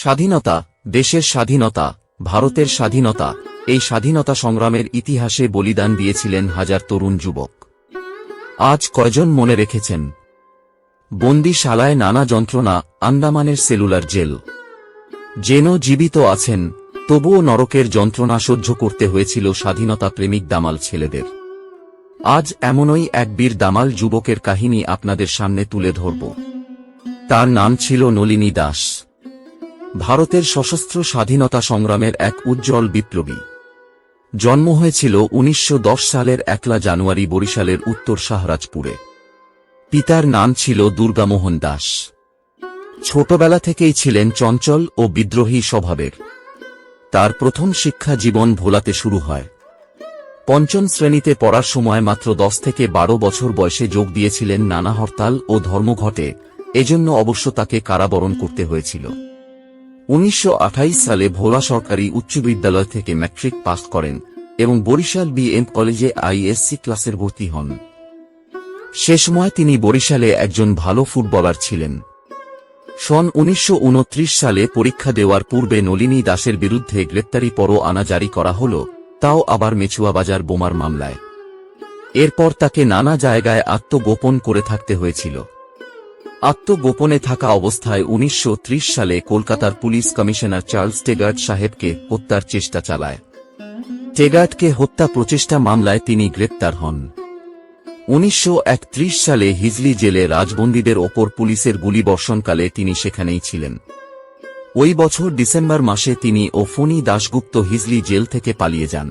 স্বাধীনতা, দেশের স্বাধীনতা, ভারতের স্বাধীনতা, এই স্বাধীনতা সংগ্রামের ইতিহাসে বলিদান দিয়েছিলেন হাজার তরুণ যুবক। আজ কয়জন মনে রেখেছেন? বন্দিশালায় নানা যন্ত্রণা, আন্দামানের সেলুলার জেল। যেন জীবিত আছেন, তবুও নরকের যন্ত্রণা সহ্য করতে হয়েছিল স্বাধীনতা প্রেমিক দামাল ছেলেদের। আজ এমনই এক বীর দামাল যুবকের কাহিনী আপনাদের সামনে তুলে ধরব। তার নাম ছিল নলিনী দাস। ভারতের সশস্ত্র স্বাধীনতা সংগ্রামের এক উজ্জ্বল বিপ্লবী। জন্ম হয়েছিল উনিশশো দশ সালের একলা জানুয়ারি বরিশালের উত্তর শাহরাজপুরে। পিতার নাম ছিল দুর্গামোহন দাস। ছোটবেলা থেকেই ছিলেন চঞ্চল ও বিদ্রোহী স্বভাবের। তার প্রথম শিক্ষা জীবন ভোলাতে শুরু হয়। পঞ্চম শ্রেণীতে পড়ার সময় মাত্র দশ থেকে বারো বছর বয়সে যোগ দিয়েছিলেন নানা হরতাল ও ধর্মঘটে, এজন্য অবশ্য তাকে কারাবরণ করতে হয়েছিল। উনিশশো আঠাশ সালে ভোলা সরকারি উচ্চ বিদ্যালয় থেকে ম্যাট্রিক পাস করেন এবং বরিশাল বিএম কলেজে আইএসসি ক্লাসের ভর্তি হন। সে সময় তিনি বরিশালে একজন ভালো ফুটবলার ছিলেন। সন উনিশশো উনত্রিশ সালে পরীক্ষা দেওয়ার পূর্বে নলিনী দাসের বিরুদ্ধে গ্রেপ্তারি পরো আনা জারি করা হল, তাও আবার মেচুয়াবাজার বোমার মামলায়। এরপর তাকে নানা জায়গায় আত্মগোপন করে থাকতে হয়েছিল। আত্মগোপনে থাকা অবস্থায় উনিশশো ত্রিশ সালে কলকাতার পুলিশ কমিশনার চার্লস টেগার্ট সাহেবকে হত্যার চেষ্টা চালায়। টেগার্ডকে হত্যা প্রচেষ্টা মামলায় তিনি গ্রেপ্তার হন। উনিশশো একত্রিশ সালে হিজলি জেলে রাজবন্দীদের ওপর পুলিশের গুলিবর্ষণকালে তিনি সেখানেই ছিলেন। ওই বছর ডিসেম্বর মাসে তিনি ও ফণি দাশগুপ্ত হিজলি জেল থেকে পালিয়ে যান।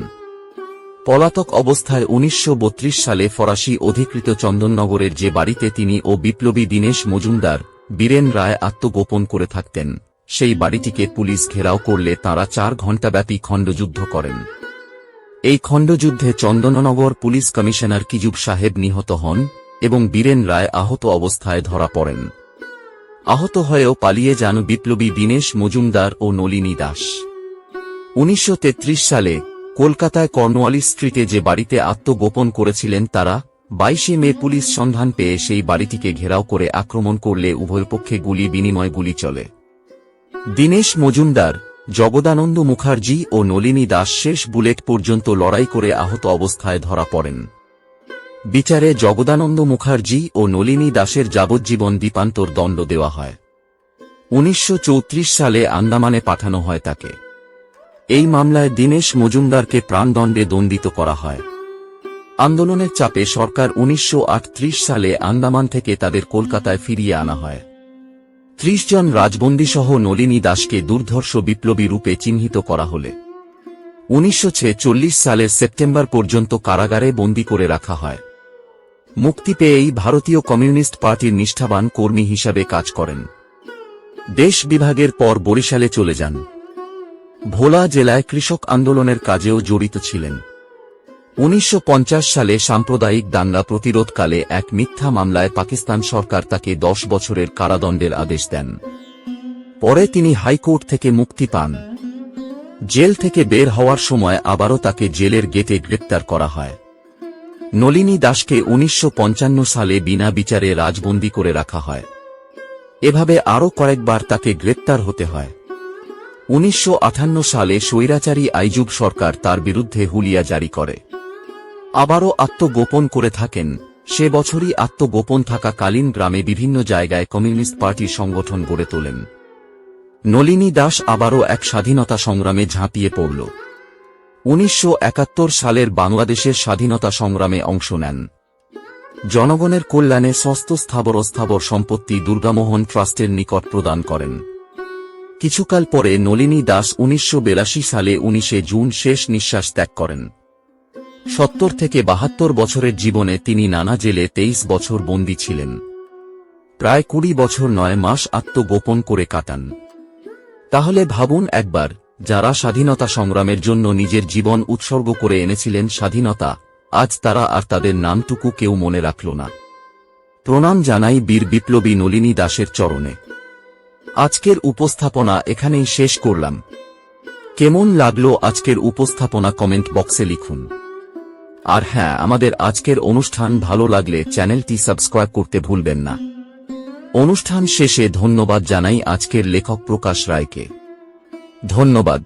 পলাতক অবস্থায় উনিশশো বত্রিশ সালে ফরাসি অধিকৃত চন্দননগরের যে বাড়িতে তিনি ও বিপ্লবী দীনেশ মজুমদার, বীরেন রায় আত্মগোপন করে থাকতেন, সেই বাড়িটিকে পুলিশ ঘেরাও করলে তাঁরা চার ঘণ্টাব্যাপী খণ্ডযুদ্ধ করেন। এই খণ্ডযুদ্ধে চন্দননগর পুলিশ কমিশনার কিজুব সাহেব নিহত হন এবং বীরেন রায় আহত অবস্থায় ধরা পড়েন। আহত হয়েও পালিয়ে যান বিপ্লবী দীনেশ মজুমদার ও নলিনী দাস। উনিশশো তেত্রিশ সালে কলকাতায় কর্নওয়ালিস স্ট্রিটে যে বাড়িতে আত্মগোপন করেছিলেন তারা, বাইশে মে পুলিশ সন্ধান পেয়ে সেই বাড়িটিকে ঘেরাও করে আক্রমণ করলে উভয় পক্ষে গুলি বিনিময় গুলি চলে। দীনেশ মজুমদার, জগদানন্দ মুখার্জি ও নলিনী দাস শেষ বুলেট পর্যন্ত লড়াই করে আহত অবস্থায় ধরা পড়েন। বিচারে জগদানন্দ মুখার্জি ও নলিনী দাসের যাবজ্জীবন দ্বীপান্তর দণ্ড দেওয়া হয়। উনিশশো চৌত্রিশ সালে আন্দামানে পাঠানো হয় তাকে। এই মামলায় দীনেশ মজুমদারকে প্রাণদণ্ডে দণ্ডিত করা হয়। আন্দোলনের চাপে সরকার উনিশশো আটত্রিশ সালে আন্দামান থেকে তাদের কলকাতায় ফিরিয়ে আনা হয়। ত্রিশ জন রাজবন্দীসহ নলিনী দাসকে দুর্ধর্ষ বিপ্লবী রূপে চিহ্নিত করা হলে। উনিশশো ছেচল্লিশ সালের সেপ্টেম্বর পর্যন্ত কারাগারে বন্দী করে রাখা হয়। মুক্তি পেয়েই ভারতীয় কমিউনিস্ট পার্টির নিষ্ঠাবান কর্মী হিসাবে কাজ করেন। দেশ বিভাগের পর বরিশালে চলে যান। ভোলা জেলায় কৃষক আন্দোলনের কাজেও জড়িত ছিলেন। উনিশশো পঞ্চাশ সালে সাম্প্রদায়িক দাঙ্গা প্রতিরোধকালে এক মিথ্যা মামলায় পাকিস্তান সরকার তাকে দশ বছরের কারাদণ্ডের আদেশ দেন। পরে তিনি হাইকোর্ট থেকে মুক্তি পান। জেল থেকে বের হওয়ার সময় আবারও তাকে জেলের গেটে গ্রেপ্তার করা হয়। নলিনী দাসকে উনিশশো পঞ্চান্ন সালে বিনা বিচারে রাজবন্দী করে রাখা হয়। এভাবে আরও কয়েকবার তাকে গ্রেপ্তার হতে হয়। উনিশশো সালে স্বৈরাচারী আইজুব সরকার তার বিরুদ্ধে হুলিয়া জারি করে। আবারও আত্মগোপন করে থাকেন। সে বছরই আত্মগোপন থাকাকালীন গ্রামে বিভিন্ন জায়গায় কমিউনিস্ট পার্টির সংগঠন গড়ে তোলেন। নলিনী দাস আবারও এক স্বাধীনতা সংগ্রামে ঝাঁপিয়ে পড়ল। উনিশশো একাত্তর সালের বাংলাদেশের স্বাধীনতা সংগ্রামে অংশ নেন। জনগণের কল্যাণে সস্ত স্থাবর স্থাবর সম্পত্তি দুর্গামোহন ট্রাস্টের নিকট প্রদান করেন। কিছুকাল পরে নলিনী দাস উনিশশো সালে উনিশে জুন শেষ নিঃশ্বাস ত্যাগ করেন। সত্তর থেকে বাহাত্তর বছরের জীবনে তিনি নানা জেলে তেইশ বছর বন্দী ছিলেন। প্রায় কুড়ি বছর নয় মাস আত্মগোপন করে কাটান। তাহলে ভাবুন একবার, যারা স্বাধীনতা সংগ্রামের জন্য নিজের জীবন উৎসর্গ করে এনেছিলেন স্বাধীনতা, আজ তারা আর তাদের নামটুকু কেউ মনে রাখল না। প্রণাম জানাই বীর বিপ্লবী নলিনী দাসের চরণে। আজকের উপস্থাপনা এখানেই শেষ করলাম। কেমন লাগল আজকের উপস্থাপনা কমেন্ট বক্সে লিখুন। আর হ্যাঁ আমাদের আজকের অনুষ্ঠান ভালো লাগলে চ্যানেলটি সাবস্ক্রাইব করতে ভুলবেন না। অনুষ্ঠান শেষে ধন্যবাদ জানাই আজকের লেখক প্রকাশ রায়কে। ধন্যবাদ।